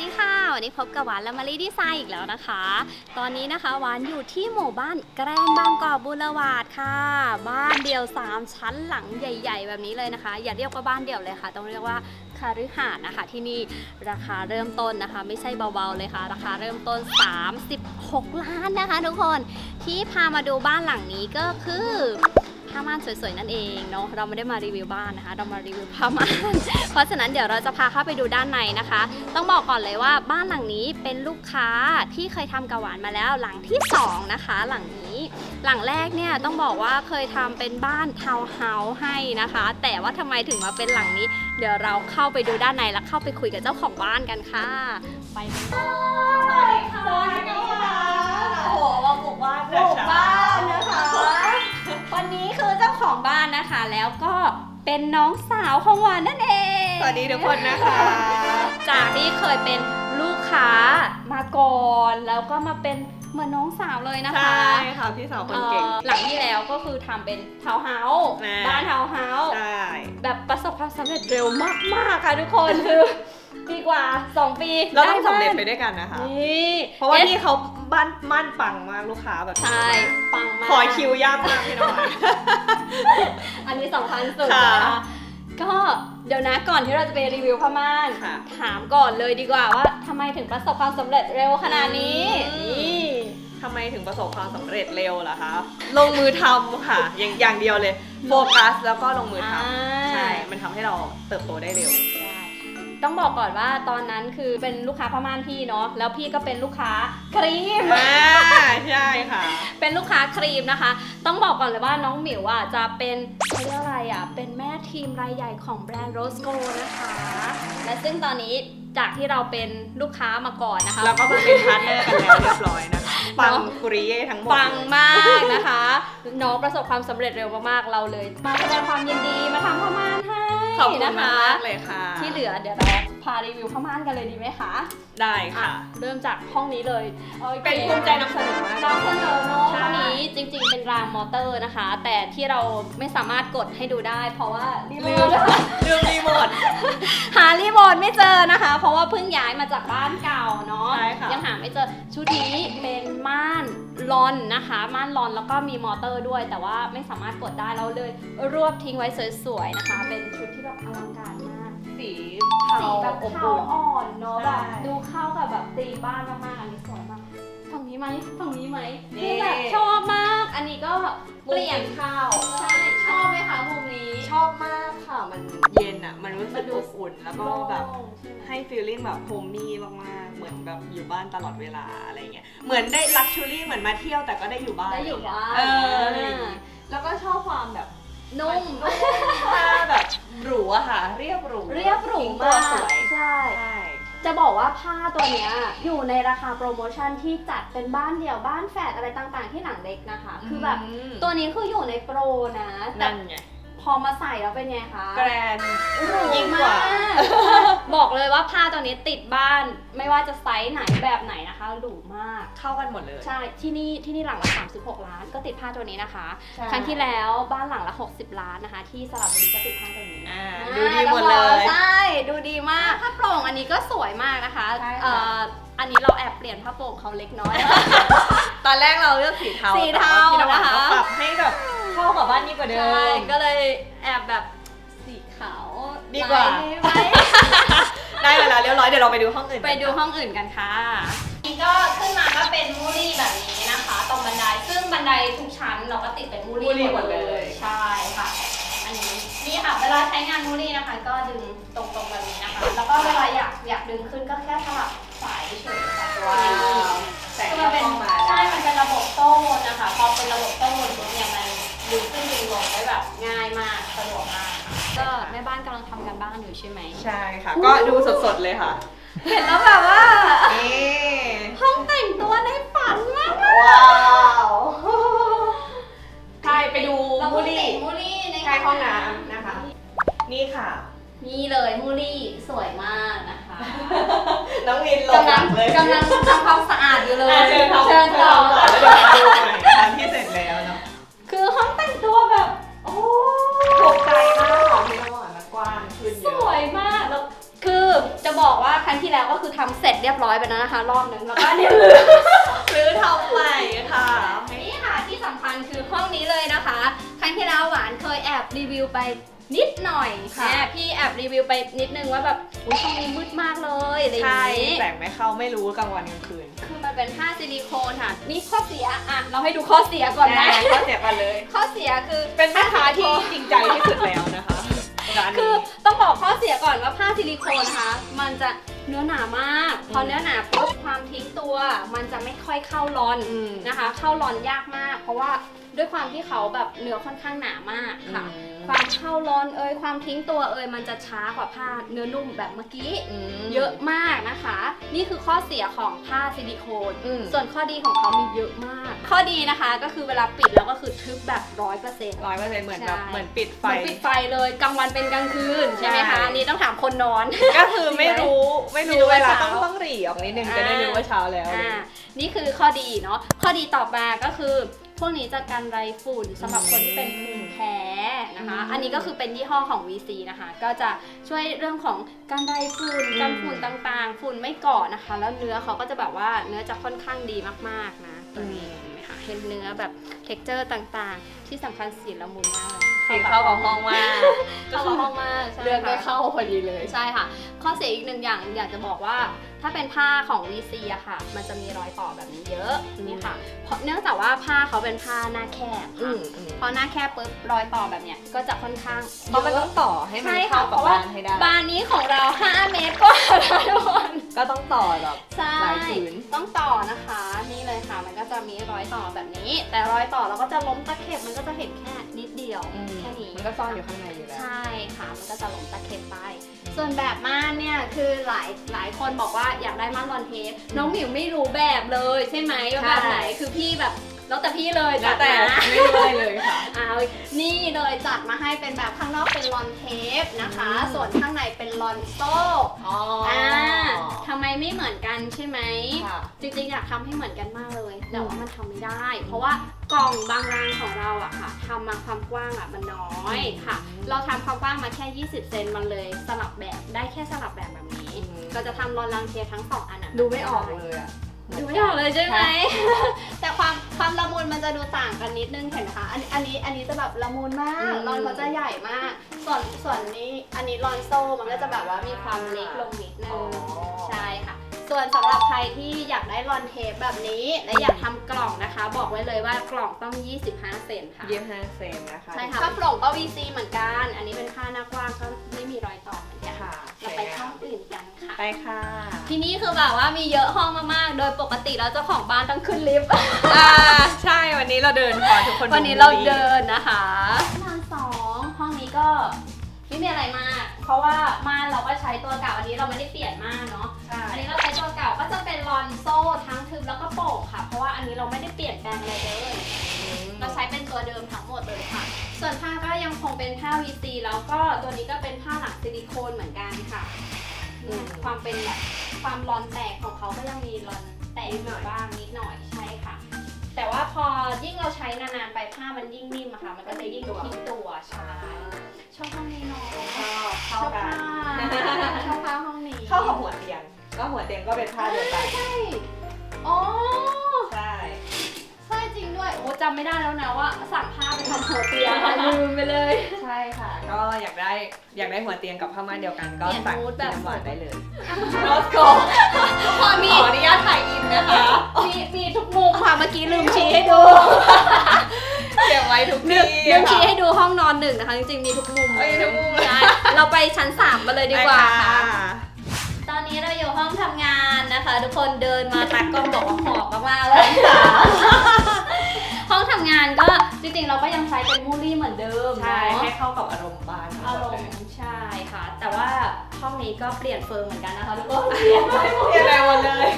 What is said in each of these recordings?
ดีค่ะ วันนี้พบกับหวานและมารีดีไซน์อีกแล้วนะคะ ตอนนี้นะคะหวานอยู่ที่หมู่บ้านแกรนบางกอกบุรวาดค่ะ บ้านเดี่ยว 3 ชั้นหลังใหญ่ ๆ แบบนี้เลยนะคะ อย่าเรียกว่าบ้านเดี่ยวเลยค่ะ ต้องเรียกว่าคาฤหาสน์นะคะที่นี่ราคาเริ่มต้นนะคะ ไม่ใช่เบาๆเลยค่ะ ราคาเริ่มต้น 36 ล้านนะคะ ทุกคนที่พามาดูบ้านหลังนี้ก็คือ ผ้าม่านสวยๆนั่นเองเนาะเราไม่ได้มารีวิวบ้านนะคะ เรามารีวิวผ้าม่าน เพราะฉะนั้นเดี๋ยวเราจะพาเข้าไปดูด้านในนะคะ ต้องบอกก่อนเลยว่าบ้านหลังนี้เป็นลูกค้าที่เคยทำกระหวานมาแล้วหลังที่สองนะคะ หลังนี้ หลังแรกเนี่ยต้องบอกว่าเคยทำเป็นบ้านทาวน์เฮาส์ให้นะคะ แต่ว่าทำไมถึงมาเป็นหลังนี้ เดี๋ยวเราเข้าไปดูด้านในแล้วเข้าไปคุยกับเจ้าของบ้านกันค่ะ ไปกันเลยสวัสดีค่ะสวัสดีค่ะโอ้โหมาบุกบ้านบุกบ้านนะคะวันนี้คือเจ้าของ บ้านนะคะ แล้วก็เป็นน้องสาวของหวานนั่นเองสวัสดีทุกคนนะคะ จากที่เคยเป็นลูกค้ามาก่อนแล้วก็มาเป็นเหมือนน้องสาวเลยนะคะ ใช่ค่ะพี่สาวคนเก่งเอ่อหลังที่แล้วก็คือทำเป็นทาวน์เฮาส์นะบ้านทาวน์เฮาส์ใช่แบบประสบความสำเร็จเร็วมากๆค่ะทุกคนคือ ปีกว่า 2 ปีเราต้องด้สำเร็จไปบ้านด้วยกันนะคะ นี่เพราะว่าอ๊พี่เขาบ้านมั่นปังมากลูกค้าแบบใช่ปังมากขอคิวยากมากพี่น้องอันนี้สำคัญสุดค่ะนะคะก็เดี๋ยวนะก่อนที่เราจะไปรีวิวผ้าม่านค่ะถามก่อนเลยดีกว่าว่าทำไมถึงประสบความสำเร็จเร็วขนาดนี้อืมนี่ทำไมถึงประสบความสำเร็จเร็วล่ะคะลงมือทำค่ะ อย่างอย่างเดียวเลยโฟกัสแล้วก็ลงมือทำใช่ มันทำให้เราเติบโตได้เร็วใช่ ต้องบอกก่อนว่าตอนนั้นคือเป็นลูกค้าผ้าม่านพี่เนาะแล้วพี่ก็เป็นลูกค้าครีม อ่าใช่ค่ะ เป็นลูกค้าครีมนะคะ ต้องบอกก่อนเลยว่าน้องหมิวอะจะเป็นเขาเรียกอะไรอะ เป็นแม่ทีมรายใหญ่ของแบรนด์โรสโกนะคะ และซึ่งตอนนี้จากที่เราเป็นลูกค้ามาก่อนนะคะ แล้วก็มาเป็นพาร์ทเนอร์กันแล้วเรียบร้อยนะคะปังกุริเย่ทั้งหมด ปังมากนะคะ น้องประสบความสำเร็จเร็วมากๆ เราเลย มาแสดงความยินดีมาทำผ้าม่านให้ ขอบคุณนะคะ มากเลยค่ะ ที่เหลือเดี๋ยวเราพารีวิวผ้าม่านกันเลยดีไหมคะได้อะค่ะเริ่มจากห้องนี้เลยโอคเป็นภูมิใจนำเสนอมาก นำเสนอเนาะใช่ ห้องนี้จริงๆเป็น รางมอเตอร์นะคะ แต่ที่เราไม่สามารถกดให้ดูได้ เพราะว่ารีโมลืมทลืมรีโมทหารีโมทไม่เจอนะคะ เพราะว่าเพิ่งย้ายมาจากบ้านเก่าเนาะใช่ค่ะยังหาไม่เจอชุดนี้เป็นม่านลอนนะคะ ม่านลอนแล้วก็มีมอเตอร์ด้วย แต่ว่าไม่สามารถกดได้เราเลย รวบทิ้งไว้สวยๆนะคะ เป็นชุดที่แบบอลังการมาก สีสีแบบอบเทาอุ่นอ่อนเนาะใช่แบบดูเข้ากับแบบตีมบ้านมากๆอันนี้สวยมากฝั่งนี้ไหมฝั่งนี้ไหมนี่ เปลี่ยนข้าวใช่ชอบไหมคะมุมนี้ชอบมากค่ะมันเย็นอะ มันรู้สึมักนดูอบอุ่นแล้วก็แบบโล่งใช่ไหมให้ฟีลลิ่งแบบโฮมมี่มากๆ เหมือนแบบอยู่บ้านตลอดเวลาอะไรเงี้ยเหมือนได้ลักชัวรี่เหมือนมาเที่ยวแต่ก็ได้อยู่บ้านได้อยู่บ้านเอออะไรอย่างงี้แล้วก็ชอบความแบบนุ่มผ้าแบบหรูอะค่ะ เรียบหรูเรียบหรูทิ้งตัวมากสวยใช่ใช่ จะบอกว่าผ้าตัวเนี้ยอยู่ในราคาโปรโมชั่นที่จัดเป็นบ้านเดี่ยวบ้านแฝดอะไรต่างๆ ที่หลังเล็กนะคะ คือแบบมตัวนี้คืออยู่ในโปรนะแต่นั่นไง พอมาใส่แล้วเป็นไงคะแกรนด์หรูยิ่งกว่า บอกเลยว่าผ้าตัวนี้ติดบ้าน ไม่ว่าจะไซส์ไหนแบบไหนนะคะหรูมาก เข้ากันหมดเลย ใช่ ที่นี่ที่นี่หลังละ 36 ล้าน ก็ติดผ้าตัวนี้นะคะ ใช่ ครั้งที่แล้วบ้านหลังละ 60 ล้านนะคะ ที่สระบุรีก็ติดผ้าตัวนี้อ่าอ่าดูดีหมดเลย ใช่ ดูดีมาก ผ้าโปร่งอันนี้ก็สวยมากนะคะใช่ค่ะ เอ่ออันนี้เราแอบเปลี่ยนผ้าโปร่งเขาเล็กน้อย ตอนแรกเราเลือกสีเทาสีเทาแต่ว่พี่ำหวนะคะ ก็ปรับให้แบบ เข้ากับบ้านนี้กว่าเดิใช่มก็เลยแอบแบบสีขาวดีกว่า ไว้ได้เวลาเรียบร้อยเดี๋ยวเราไปดูห้องอื่นไปดูห้องอื่นกันค่ะ นี่ก็ขึ้นมาก็เป็นมูรี่แบบนี้นะคะ ตรงบันไดซึ่งบันไดทุกชั้นเราก็ติดเป็นมูมูรี่รี่หมดเลยใช่ค่ะ อันนี้นี่ค่ะเวลาใช้งานมูรี่นะคะ ก็ดึงตรงๆแบบนี้ ม่บ้านกำลังทำกันบ้านอยู่ใช่ไหมใช่ค่ะ ก็ดูสดๆเลยค่ะเห็นแล้วแบบว่านี่ห้องแต่งตัวในฝันมากว้าวใช่ไปดูเรามูมูลี่ลี่มูลี่ในใช่ห้องน้ำนะคะ นี่ค่ะ นี่เลยมูลี่สวยมากนะคะน้องวินหลงกำหลัลังงเลยกำลังทำความสะอาดอยู่เลยอะเชิญทำเชิญต่อก่อนแล้วเดี๋ยวมาดูใหม่ตอนที่เสร็จแล้ว บอกว่าครั้งที่แล้วก็คือทำเสร็จเรียบร้อยไปแล้วนะคะ รอบหนึงแล้วก็เนี่ยลืมหรือทำใหม่ค่ะ นี่ค่ะที่สำคัญคือห้องนี้เลยนะคะ ครั้งที่แล้วหวานเคยแอบรีวิวไปนิดหน่อยค่ะ แอบพี่แอบรีวิวไปนิดนึงว่าแบบอุ้ยห้องนี้มืดมากเลยอะไรอย่างใช่นี้แต่งไม่เข้าไม่รู้กลางวันกลางคืนคือมันเป็นผ้าซิลิโคนค่ะนี่ข้อเสียอะเราให้ดูข้อเสียก่อนนะก็เจ็บกันเลย ข้อเสียคือเป็นแม่ค้าที่จริงใจที่สุดแล้วนะคะร้าน คืนี้อต้องบอกข้อเสียก่อนว่าผ้าซิลิโคนนะคะ มันจะเนื้อหนามาก พออืมเนื้อหนาปุ๊บความทิ้งตัว มันจะไม่ค่อยเข้ารอนอืมนะคะ เข้ารอนยากมาก เพราะว่า ด้วยความที่เขาแบบเนื้อค่อนข้างหนามากค่ะความเข้ารอนเอ่ยความทิ้งตัวเอ่ยมันจะช้ากว่าผ้าเนื้อนุ่มแบบเมื่อกี้ ม เยอะมากนะคะ นี่คือข้อเสียของผ้าซิลิโคน อืม ส่วนข้อดีของเขามีเยอะมาก ข้อดีนะคะก็คือเวลาปิดแล้วก็คือทึบแบบร้อยเปอร์เซ็นต์ ร้อยเปอร์เซ็นต์เหมือนแบบใช่ เหมือนปิดไฟมันปิดไฟเลยกลางวันเป็นกลางคืนใช่ไหมใช่ คะอันนี่ต้องถามคนนอน ก็คือไม่รู้ไม่ไม่รู้รู้เวลาว่าต้องเช้าต้องหรี่ออกนิดนึงอ่า จะได้รู้ว่าเช้าแล้ว อ่านี่คือข้อดีเนาะข้อดีต่อมาก็คือ พวกนี้จะกันไรฝุ่นสำหรับคนที่เป็นภูมิแพ้นะคะอืมอันนี้ก็คือเป็นยี่ห้อของ VC นะคะ ก็จะช่วยเรื่องของการไรฝุ่นอืมกันฝุ่นต่างๆ ฝุ่นไม่เกาะนะคะ แล้วเนื้อเขาก็จะแบบว่าเนื้อจะค่อนข้างดีมากๆนะตัวนี้เห็นไหมคะเห็นเนื้อแบบเท็กเจอร์ต่างๆ ที่สำคัญสีละมุนมากเลยสีเข้ากับห้องมากเข้ากับห้องมากใช่เดือนไปค่ะเข้าพอดีเลยใช่ค่ะ ข้อเสียอีกหนึ่งอย่างอยากจะบอกว่า ถ้าเป็นผ้าของ VC อะค่ะ มันจะมีรอยต่อแบบนี้เยอะอืมนี่ค่ะ เพราะเนื่องจากว่าผ้าเขาเป็นผ้าหน้าแคบอืค่ะมอืมพอหน้าแคบปุ๊บรอยต่อแบบเนี้ยก็จะค่อนข้างเพราะมันเยต้ออะงต่อให้มันใช่เข้าค่ะกับเพราะว่าบ้านให้ได้ บานนี้ของเรา 5 เมตรกว่าค่ะทุกคน ก็ต้องต่อแบบ ใช่หลายผืน ต้องต่อนะคะ นี่เลยค่ะ มันก็จะมีรอยต่อแบบนี้ แต่รอยต่อเราก็จะล้มตะเข็บมันก็จะเห็นแค่นิดเดียวอืมแค่นี้มันก็ซ่อนอยู่ข้างในอยู่แล้ว ใช่ค่ะ มันก็จะหลงตะเข็บไป ส่วนแบบม่านเนี่ยคือหลายหลายคนบอกว่าอยากได้ม่านรอนเทปน้องหมิวไม่รู้แบบเลยใช่ไหมว่าแบบไหนคือพี่แบบ แล้วแต่พี่เลยแล้จัวดแต่มาไม่รู้อะไรเลยค่ะอ้าวนี่เลยจัดมาให้เป็นแบบข้างนอกเป็นรอนเทปนะคะ อืม ส่วนข้างในเป็นรอนโซ่อ๋ออ่าทำไมไม่เหมือนกันใช่ไหม ค่ะ จริงๆอยากทำให้เหมือนกันมากเลย แต่ว่ามันทำไม่ได้ เพราะว่ากล่องบางรางของเราอะค่ะทำมาความกว้างอะมันน้อยค่ะ อืมเราทำความกว้างมาแค่ 20 เซนมันเลยสลับแบบได้แค่สลับแบบแบบนี้ อืมก็จะทำรอนรางเทียทั้งสองอันอะดูไม่ออกเลยอะ ดูไม่ออกเลยใช่ไหม แต่ความความละมุนมันจะดูต่างกันนิดนึงเห็นไหมคะ อันอันนี้อันนี้จะแบบละมุนมากอืมรอนเขาจะใหญ่มาก ส่วนส่วนนี้อันนี้รอนโซ่มันก็จะแบบว่ามีความเล็กลงนิดนึอ๋องใช่ค่ะ ส่วนสำหรับใครที่อยากได้รอนเทปแบบนี้ และอยากทำกล่องนะคะ บอกไว้เลยว่ากล่องต้อง 25 เซนค่ะ ยี่สิบห้าเซนนะคะ ใช่ค่ะผ้าโปร่งก็ VC เหมือนกัน อันนี้เป็นผ้าหน้ากว้างก็ไม่มีรอยต่อเหมือนกัน ค่ะเราไปห้ องอื่นกันค่ะ ไปค่ะ ที่นี่คือแบบว่ามีเยอะห้องมากๆ โดยปกติแล้วเจ้าของบ้านต้องขึ้นลิฟต์ อ่าใช่วันนี้เราเดินพอทุกคนวันนี้เราเดินนะคะนอนสองห้องนี้ก็ไม่มีอะไรมาก เพราะว่าม่านเราก็ใช้ตัวเก่าอันนี้เราไม่ได้เปลี่ยนม่านเนาะ ใช่อันนี้เราใช้ตัวเก่าก็จะเป็นรอนโซ่ทั้งทึบแล้วก็โป่งค่ะ เพราะว่าอันนี้เราไม่ได้เปลี่ยนแปลงอะไรเลย เราใช้เป็นตัวเดิมทั้งหมดเลยค่ะ ส่วนผ้าก็ยังคงเป็นผ้า VC แล้วก็ตัวนี้ก็เป็นผ้าหลังซิลิโคนเหมือนกันค่ะ เนี่ยความเป็นแบบความรอนแตกของเขาก็ยังมีรอนแตกอยู่บ้างนิดหน่อยใช่ค่ะ แต่ว่าพอยิ่งเราใช้นานๆไปผ้ามันยิ่งนิ่มอะค่ะ มันก็จะยิ่งทิ้งตัวใช่ชอบห้องนี้เนาะชอบชเข้าอบกัผ้าน ชอบผ้าห้องนี้เข้ากับหัวเตียง ก็หัวเตียงก็เป็นผ้าเดียวกัน ใช่ อ๋อใช่ใช่ จริงด้วย โอ้จำไม่ได้แล้วนะว่าสั่งผ้าไปทำหัวเตียงอะลืมไปเลย ใช่ค่ะ ก็อยากได้อยากได้หัวเตียงกับผ้าม่านเดียวกันก็เปลี่ยนสั่งมูดแบบน้ำหวานได้เลยโรรสสโกโกทุกคนมีขออนุญาตถ่ายอินนะคะ มีมีทุกมุมค่ะเมื่อกี้ลืมชี้ให้ดูเก็บไว้ทุกลืที่มลืมชี้ให้ดูห้องนอนหนึ่งนะคะ จริงๆมีทุกมุมเอ้ยทุกมุมใช่เราไปชั้นสามกันเลยดีกว่าไปค่ะ ตอนนี้เราอยู่ห้องทำงานนะคะ ทุกคนเดินมาตากล้องบอกว่าหอบมากๆเลยห้อ งทำงานก็จริงๆ เราก็ยังใช้เป็นมูลี่เหมือนเดิมใช่เนาะให้เข้ากับอารมณ์บ้านทั้งหอามรดมเลยณ์ใช่ค่ะ แต่ว่าห้องนี้ก็เปลี่ยนเฟิร์มเหมือนกันนะคะทุกคนเปลี่ยนไปหมด เปลี่ยนอะไรหมดเลย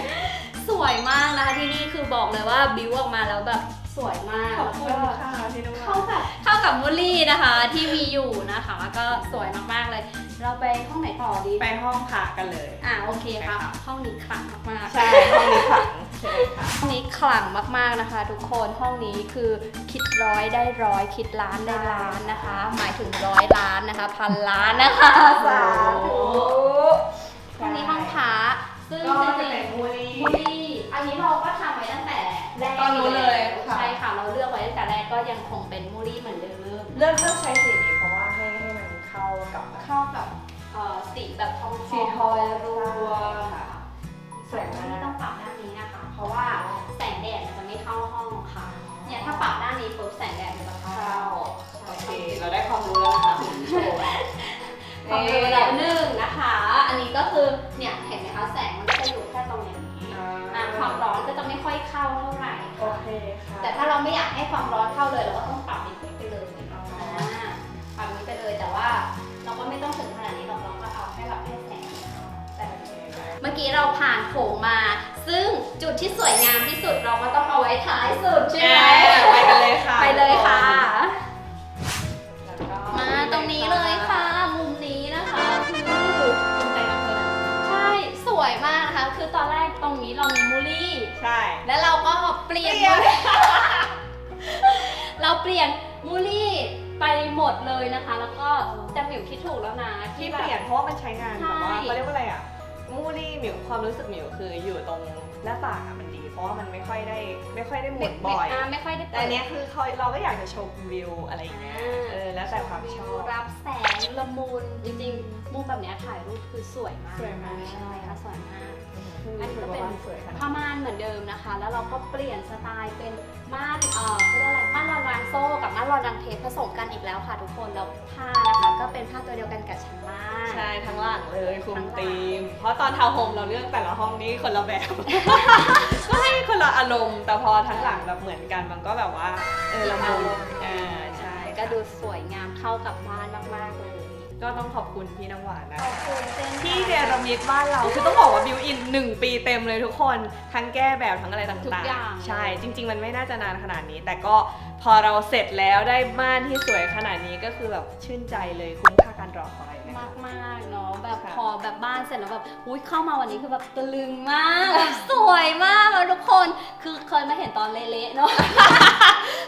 สวยมากนะคะที่นี่คือบอกเลยว่าบิวออกมาแล้วแบบ สวยมากขอบคุณแล้วก็ค่ะที่น้องเข้ากับเข้ากับมูลลี่นะคะที่มีอยู่นะคะ ก็สวยมากๆเลย เราไปห้องไหนต่อดี ไปห้องพักกันเลย อ่าโอเคค่ะ ไปค่ะ ห้องนี้ขลังมากๆ ใช่ห้องนี้ขังใช่ค่ะ ห้องนี้ขลังมากๆนะคะ ทุกคนห้องนี้คือคิดร้อยได้ร้อยคิดล้านได้ล้านนะคะ หมายถึงร้อยล้านนะคะพันล้านนะคะสาธุโหห้องนี้ห้องพระซึ่งก็จจะริงเป็นมูลีๆมูลี่อันนี้เราก็ทำไว้ตั้ง แต่แรกตอนนู้นเลยค่ะ ใช่ค่ะเราเลือกไว้ตั้งแต่แรกก็ยังคงเป็นมูลี่เหมือนเดิมเลือกเลือกใช้สีนี้เพราะว่าให้ให้มันเข้ากับแบบ เข้ากับเอ่อสีแบบทองๆสีทองรัวๆค่ะสวยมาก ที่ต้องปรับด้านนี้นะคะ เพราะว่าแสงแดดมันจะไม่เข้าห้องค่ะเนี่ยถ้าปรับด้านนี้ปุ๊บแสงแดดมันจะเข้าเข้าโอเค เราได้ความรู้แล้วนะคะคุณผู้ชม ความเร็วระดับหนึ่งนะคะ อันนี้ก็คือเนี่ยเห็นไหมคะแสงมันก็จะอยู่แค่ตรงนี้ อ่าความร้อนก็จะไม่ค่อยเข้า คค่ะแต่ถ้าเราไม่อยากให้ความร้อนเข้าเลยเราก็ต้องปรับอย่างนี้ไปเลยอ๋ออ่าปรับอย่างนี้ไปเลยแต่ว่าเราก็ไม่ต้องถึงขนาดนี้หรอกเราก็เอาแค่แบบให้แสงเข้าแต่เมื่อกี้เราผ่านโถงมา ซึ่งจุดที่สวยงามที่สุดเราก็ต้องเอาไว้ท้ายสุดใช่ไหมไปกันเลยค่ะไปเลยค่ะ แล้วก็มาตรงนี้เลยค่ะ มุมนี้นะคะคือภูมิใจนำเสนอใช่สวยมากนะคะคือตอนแรกตรงนี้เรามีมูลลี่ ใช่ แล้วเราก็ เปลี่ยนเปลี่ยน เราเปลี่ยนมูลลี่ไปหมดเลยนะคะ แล้วก็จะหมิวคิดถูกแล้วนะที่แบบเปลี่ยนเพราะว่ามันใช้งานใช่ แบบว่าเขาเรียกว่าอะไรอะมูลี่หมิวความรู้สึกหมิวคืออยู่ตรงหน้าต่างอะมันดี เพราะว่ามันไม่ค่อยได้ไม่ค่อยได้หมุนบ่อยาไม่ค่อยได้แต่อันเนี้ยคือเขาเราก็อยากจะชมวิวอะไรอย่างเงี้ยอ่าเออแล้วแต่ความชอบ รับแสงละมุนจริงๆมุมแบบเนี้ยถ่ายรูปคือสวยมากสวยมาก ใช่ค่ะสวยมากคื ออันนี้ก็เป็นสวยขนาดผ้าม่านเหมือนเดิมนะคะ แล้วเราก็เปลี่ยนสไตล์เป็นม่านเอ่อเขาเรียกอะไรม่านรอนรางโซ่กับม่านรอนรางเทปผสมกันอีกแล้วค่ะทุกคนแล้วผ้านะคะก็เป็นผ้าตัวเดียวกันกับชั้นล่าง ใช่ทั้งหลังเลยคุทั้มงหลังธีม เพราะตอนทาวน์โฮมเราเลือกแต่ละห้องนี้คนละแบบ ก็ให้คนละอารมณ์ แต่พอทั้งหลังแบบเหมือนกันมันก็แบบว่า เออละมุนอ่าใช่ก็ดูสวยงามเข้ากับบ้านมากๆเลย ก็ต้องขอบคุณพี่น้ำหวานนะขอบคุณเช่นกันที่เดรมิตบ้านเราคือต้องบอกว่าบิวอินหนึ่งปีเต็มเลยทุกคนทั้งแก้แบบทั้งอะไรต่างๆทุกอย่างใช่จริง ๆ มันไม่น่าจะนานขนาดนี้ แต่ก็พอเราเสร็จแล้วได้บ้านที่สวยขนาดนี้ก็คือแบบชื่นใจเลยคุ้มค่าการรอคอยนะมากคะ มากๆเนาะ แบบค่ะพอแบบบ้านเสร็จแล้วแบบอุ้ยเข้ามาวันนี้คือแบบตะลึงมากแบบสวยมากเลยทุกคนคือเคยมาเห็นตอนเละๆเนาะ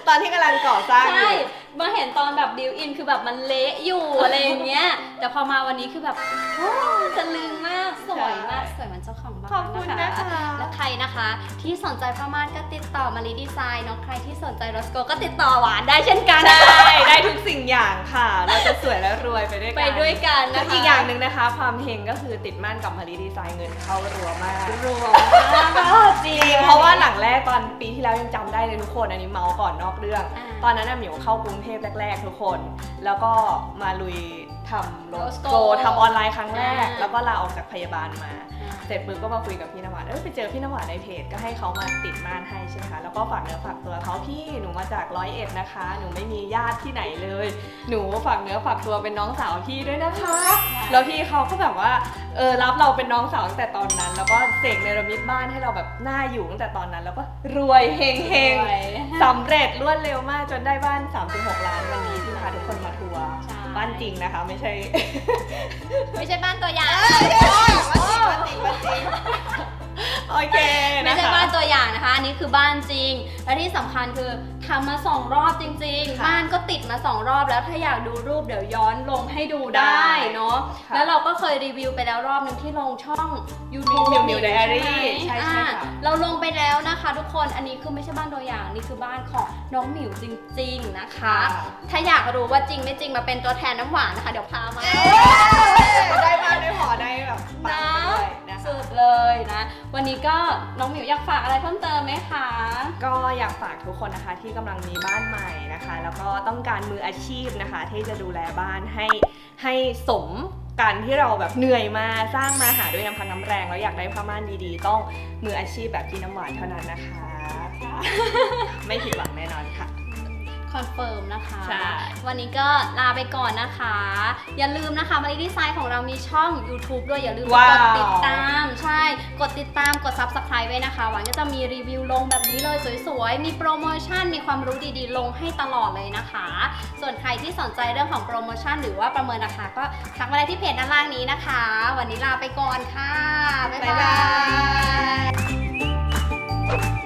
ตอนที่กำลังก่อสร้างอใช่ยู่มาเห็นตอนแบบบิวอินคือแบบมันเละอยู่อะไรอย่างเงี้ย แต่พอมาวันนี้คือแบบโอ้ตะลึงมากสวยมากสวยเหมือนเจ้าของบ้านขอบคุณนะคะและใคร นะคะ ที่สนใจผ้าม่านก็ติดต่อมาลีดีไซน์เนาะใครที่สนใจรสโกก็ติดต่อหวานได้เช่นกัน ใช่ได้ทุกสิ่งอย่างค่ะ เราจะสวยและรวยไปด้วยกันไปด้วยกันแล้นะวคะอีกอย่างหนึ่งนะคะ ความเฮงก็คือติดม่านกับมารีดีไซน์เงินเข้ารัวมากรวมมากจริงเพราะว่าหลังแรกตอนปีที่แล้วยังจำได้เลยทุกคนอันนี้เมาส์ก่อนนอกเรื่อง อ่า ตอนนั้นน่ะหมิวเข้ากรุงเทพแรก ๆ ทุกคน แล้วก็มาลุยทำโล Rose โก Go ทำออนไลน์ครั้งแรก อ่า แล้วก็ลาออกจากพยาบาลมา เสร็จปุ๊บก็มาคุยกับพี่นวัดเอ้ยไปเจอพี่นวัดในเพจก็ให้เขามาติดม่านให้ใช่ไหมคะแล้วก็ฝากเนื้อฝากตัวเขาพี่หนูมาจากร้อยเอ็ดนะคะ หนูไม่มีญาติที่ไหนเลย หนูฝากเนื้อฝากตัวเป็นน้องสาวพี่ด้วยนะคะ แล้วพี่เขาก็แบบว่าเออรับเราเป็นน้องสาวตั้งแต่ตอนนั้น แล้วก็เสกเนรมิตบ้านให้เราแบบน่าอยู่ตั้งแต่ตอนนั้น แล้วก็รวยเฮงเฮงรวยสำเร็จรวดเร็วมากจนได้บ้าน 36 ล้านวันนี้ที่พาทุกคนมาทัวร์ใช่บ้านจริงนะคะ ไม่ใช่ ไม่ใช่บ้านตัวอย่างบ้าน จริงมันจริง โอเคไม่นะใช่คะบ้านตัวอย่างนะคะ อันนี้คือบ้านจริง และที่สำคัญคือทำมาสองรอบจริงๆค่ะบ้านก็ติดมาสองรอบแล้วถ้าอยากดูรูปเดี๋ยวย้อนลงให้ดูได้ได้เนาะ ค่ะแล้วเราก็เคยรีวิวไปแล้วรอบหนึ่งที่ลงช่อง YouTube มิวมิว Diary ไหมใช่ใช่อ่าค่ะเราลงไปแล้วนะคะ ทุกคน อันนี้คือไม่ใช่บ้านตัวอย่าง นี่คือบ้านของน้องหมิวจริง ๆนะคะ ถ้าอยากรู้ว่าจริงไม่จริงมาเป็นตัวแทนน้ำหวานนะคะ เดี๋ยวพามา ได้บ้านได้หอได้แบบปังไปด้วย นะคะสุดเลยนะ วันนี้ก็น้องหมิวอยากฝากอะไรเพิ่มเติมไหมคะ ก็อยากฝากทุกคนนะคะที่กำลังมีบ้านใหม่นะคะ แล้วก็ต้องการมืออาชีพนะคะ ที่จะดูแลบ้านให้ให้สมการที่เราแบบเหนื่อยมาสร้างมาหาด้วยน้ำพักน้ำแรงแล้วอยากได้ผ้าม่านดีๆ ต้องมืออาชีพแบบพี่น้ำหวานเท่านั้นนะคะ ไม่ผิดหวังแน่นอนค่ะ คอนเฟิร์มนะคะวันนี้ก็ลาไปก่อนนะคะ อย่าลืมนะคะมารีดีไซน์ของเรามีช่อง YouTube ด้วยอย่าลืมกว้าดติดตาม ใช่ กดติดตามกด Subscribe ไว้นะคะ หวังก็จะมีรีวิวลงแบบนี้เลยสวยๆ มีโปรโมชั่นมีความรู้ดีๆ ลงให้ตลอดเลยนะคะ ส่วนใครที่สนใจเรื่องของโปรโมชั่นหรือว่าประเมินราคาก็ทักมาได้ที่เพจด้านล่างนี้นะคะ วันนี้ลาไปก่อนค่ะ บ๊ายบาย